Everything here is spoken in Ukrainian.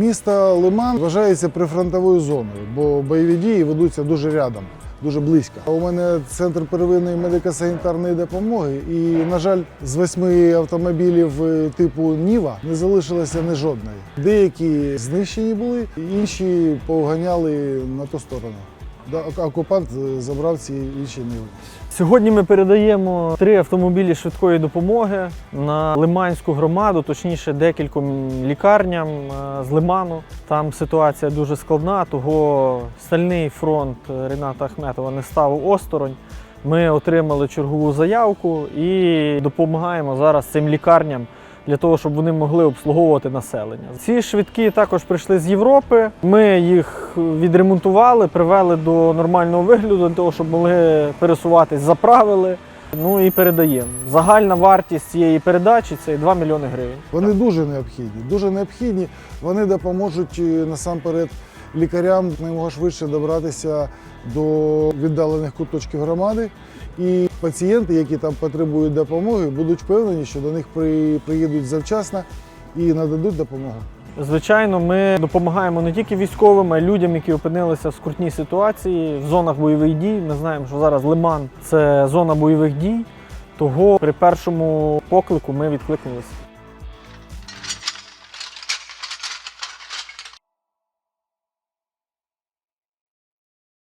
Місто Лиман вважається прифронтовою зоною, бо бойові дії ведуться дуже рядом, дуже близько. У мене центр первинної медико-санітарної допомоги, і, на жаль, з восьми автомобілів е, типу Ніва не залишилося не жодної. Деякі знищені були, інші повганяли на ту сторону. Окупант е, забрав ці інші ниви. Сьогодні ми передаємо три автомобілі швидкої допомоги на Лиманську громаду, точніше декільком лікарням е, з Лиману. Там ситуація дуже складна, того стальний фронт Рената Ахметова не став осторонь. Ми отримали чергову заявку і допомагаємо зараз цим лікарням для того, щоб вони могли обслуговувати населення. Ці швидкі також прийшли з Європи. Ми їх відремонтували, привели до нормального вигляду, для того, щоб могли пересуватись, заправили. Ну і передаємо. Загальна вартість цієї передачі це 2 мільйони гривень. Вони дуже необхідні. Дуже необхідні. Вони допоможуть е, насамперед лікарям якомога швидше добратися до віддалених куточків громади. І пацієнти, які там потребують допомоги, будуть впевнені, що до них при- приїдуть завчасно і нададуть допомогу. Звичайно, ми допомагаємо не тільки військовим, а й людям, які опинилися в скрутній ситуації в зонах бойових дій. Ми знаємо, що зараз Лиман це зона бойових дій. Того при першому поклику ми відкликнулися.